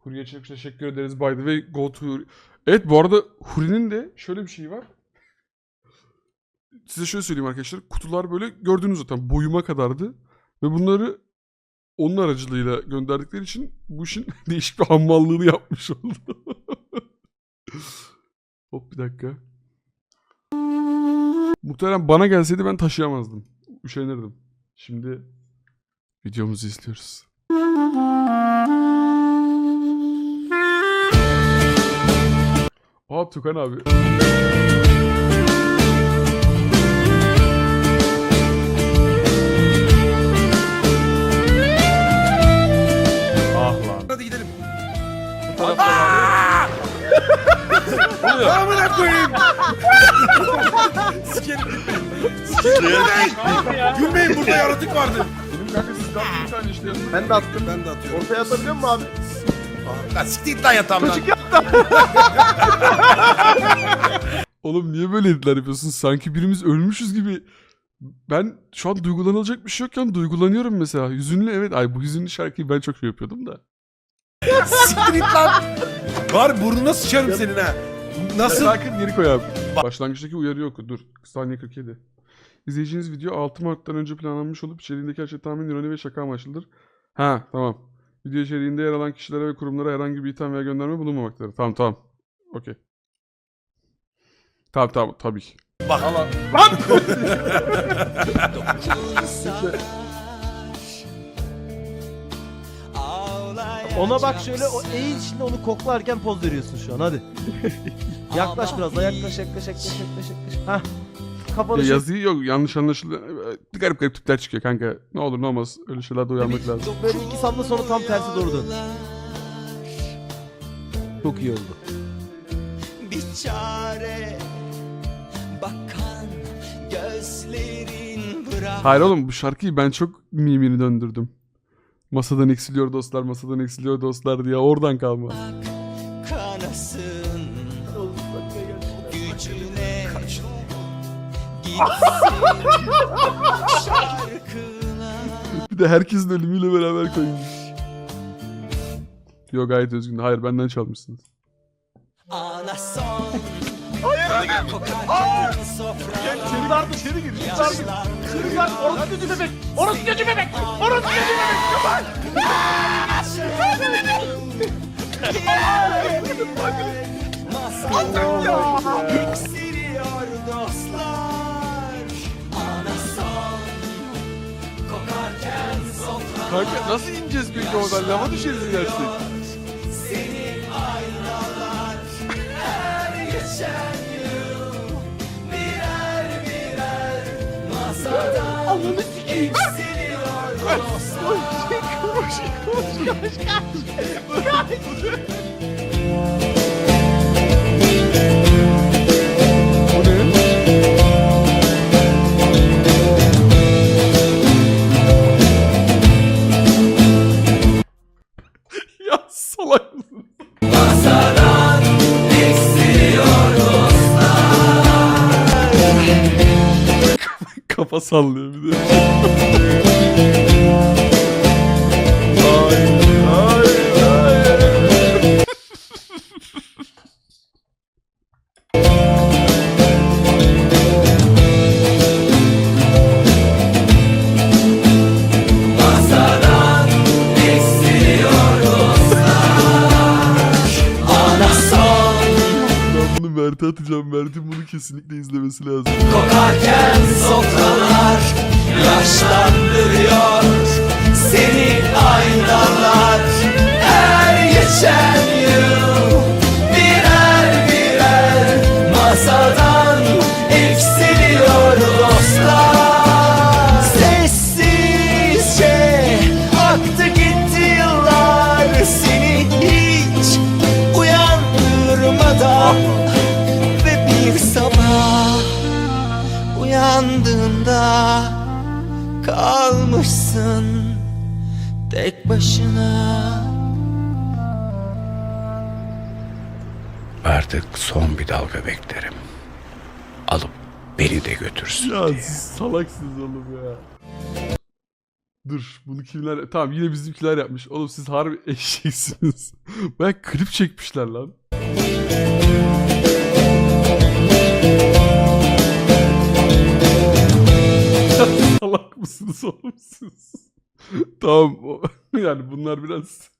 Huriye çok teşekkür ederiz. By the way go to Huri. Evet bu arada Huri'nin de şöyle bir şeyi var. Size şöyle söyleyeyim arkadaşlar. Kutular böyle gördüğünüz zaten boyuma kadardı. Ve bunları onun aracılığıyla gönderdikleri için bu işin değişik bir hammallığını yapmış oldu. Hop bir dakika. Muhtemelen bana gelseydi ben taşıyamazdım. Üşenirdim. Şimdi videomuzu izliyoruz. Tukan abi. Ah lan. Hadi gidelim. Amına koyayım. Sikerim gülmeyin. Sikerim gülmeyin. Burada yaratık vardı. Benim kanka sizden bir tane işte. Ben de attım. Ben de atıyorum. Ortaya atabiliyor musun abi? Lan siktir git lan yatağımdan. Çocuk yaptı. Oğlum niye böyle ediler yapıyorsun? Sanki birimiz ölmüşüz gibi. Ben şu an duygulanılacak bir şey yokken duygulanıyorum mesela. Hüzünlü evet. Ay bu hüzünlü şarkıyı ben çok şey yapıyordum da. Siktir git lan. Var burnuna sıçarım senin ha. Nasıl? Sakın geri koy abi. Başlangıçtaki uyarı oku. Dur. Saniye 47. İzleyeceğiniz video 6 Mart'tan önce planlanmış olup içeriğindeki her şey tamamen ironi ve şaka amaçlıdır. Ha tamam. Video içeriğinde yer alan kişilere ve kurumlara herhangi bir itham veya gönderme bulunmamaktadır. Tamam tamam. Okey. Tamam tamam tabii ki. Bak. Ona bak şöyle o eğil şimdi onu koklarken poz veriyorsun şu an hadi. yaklaş biraz daha yaklaş yaklaş yaklaş yaklaş yaklaş. Hah. Kafanı Ya şey- yazıyı yok yanlış anlaşıldı. Garip garip tipler çıkıyor kanka. Ne olur ne olmaz. Öyle şeylerde uyanmak lazım. Böyle iki salla sonra tam tersi doğru dön. Çok iyi oldu. bir çare bakan gözlerin bırak Hayır oğlum bu şarkıyı ben çok mimini döndürdüm. Masadan eksiliyor dostlar, masadan eksiliyor dostlar diye oradan kalma. kanasın Bir de herkesin ölümüyle beraber koymuş. Yok gayet özgün. Hayır benden çalmışsınız. ana son kokarken sofra Çığırdardı içeri gir. Çığırdardı. Çığırdardı. Orası kötü bebek. Orası kötü bebek. Orası Kanka nasıl ineceğiz peki oradan? Lava düşeriz inersek. Seni aynalar her geçen yıl birer birer masada yükseliyor dostlar. O Kafa sallıyor bir de. masadan yükseliyor dostlar. Ana son Ben bunu Mert'e atacağım. Kesinlikle izlemesi lazım. Kokarken sofralar kalmışsın tek başına. Artık son bir dalga beklerim. Alıp beni de götürsün Ya diye. siz salaksınız oğlum ya. Dur bunu kimler... Tamam yine bizimkiler yapmış. Oğlum siz harbi eşeksiniz. Baya klip çekmişler lan. Salak mısınız oğlum siz? tamam. Yani bunlar biraz...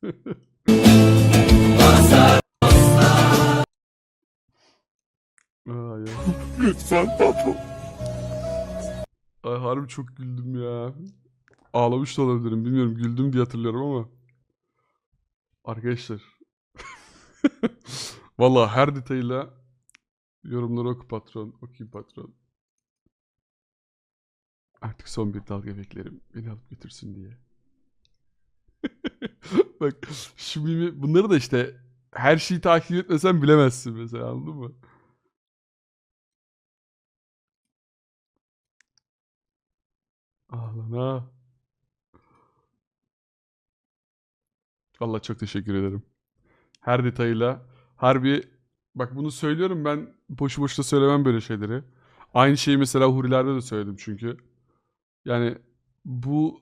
Aa, ya. Lütfen baba. Ay harbi çok güldüm ya. Ağlamış da olabilirim. Bilmiyorum güldüm diye hatırlıyorum ama. Arkadaşlar. Vallahi her detayıyla yorumları oku patron. Okuyayım patron. Artık son bir dalga beklerim. Beni alıp götürsün diye. Bak şu mimi bunları da işte her şeyi takip etmesen bilemezsin mesela anladın mı? Ah lan ha. Vallahi çok teşekkür ederim. Her detayıyla. Harbi bak bunu söylüyorum ben boşu boşuna söylemem böyle şeyleri. Aynı şeyi mesela Hurilerde de söyledim çünkü. Yani bu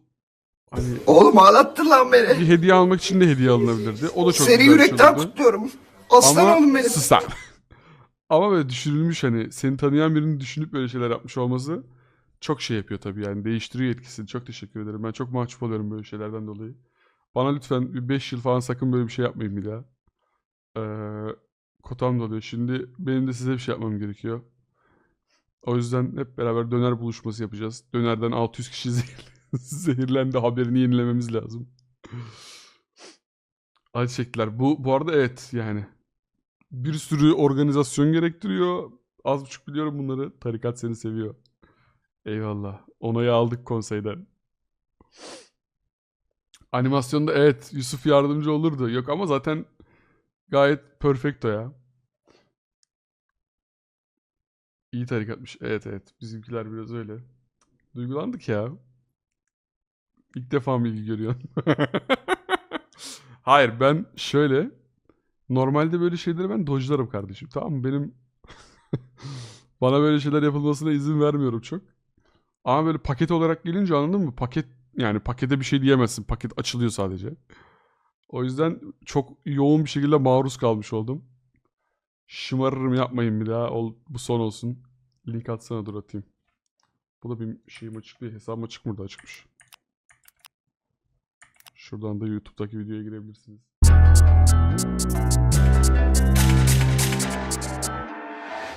hani Oğlum ağlattın lan bir beni. hediye almak için de hediye alınabilirdi. O da çok Seni güzel bir şey yürekten olurdu. kutluyorum. Aslan Ama oğlum benim. sus lan. Ama böyle düşünülmüş hani seni tanıyan birinin düşünüp böyle şeyler yapmış olması çok şey yapıyor tabii yani değiştiriyor etkisini. Çok teşekkür ederim. Ben çok mahcup oluyorum böyle şeylerden dolayı. Bana lütfen bir 5 yıl falan sakın böyle bir şey yapmayın bir daha. Ee, kotam doluyor. Şimdi benim de size bir şey yapmam gerekiyor. O yüzden hep beraber döner buluşması yapacağız. Dönerden 600 kişi zehir- zehirlendi. Haberini yenilememiz lazım. Acı çektiler. Bu, bu arada evet yani. Bir sürü organizasyon gerektiriyor. Az buçuk biliyorum bunları. Tarikat seni seviyor. Eyvallah. Onayı aldık konseyden. Animasyonda evet Yusuf yardımcı olurdu. Yok ama zaten gayet perfecto ya. İyi tarikatmış. Evet evet. Bizimkiler biraz öyle. Duygulandık ya. İlk defa mı ilgi görüyorsun? Hayır ben şöyle normalde böyle şeyleri ben dojlarım kardeşim. Tamam mı? Benim bana böyle şeyler yapılmasına izin vermiyorum çok. Ama böyle paket olarak gelince anladın mı? Paket yani pakete bir şey diyemezsin. Paket açılıyor sadece. O yüzden çok yoğun bir şekilde maruz kalmış oldum. Şımarırım yapmayın bir daha. Ol, bu son olsun. Link atsana dur atayım. Bu da bir şeyim açık değil. Hesabım açık? Burada açıkmış. Şuradan da YouTube'daki videoya girebilirsiniz.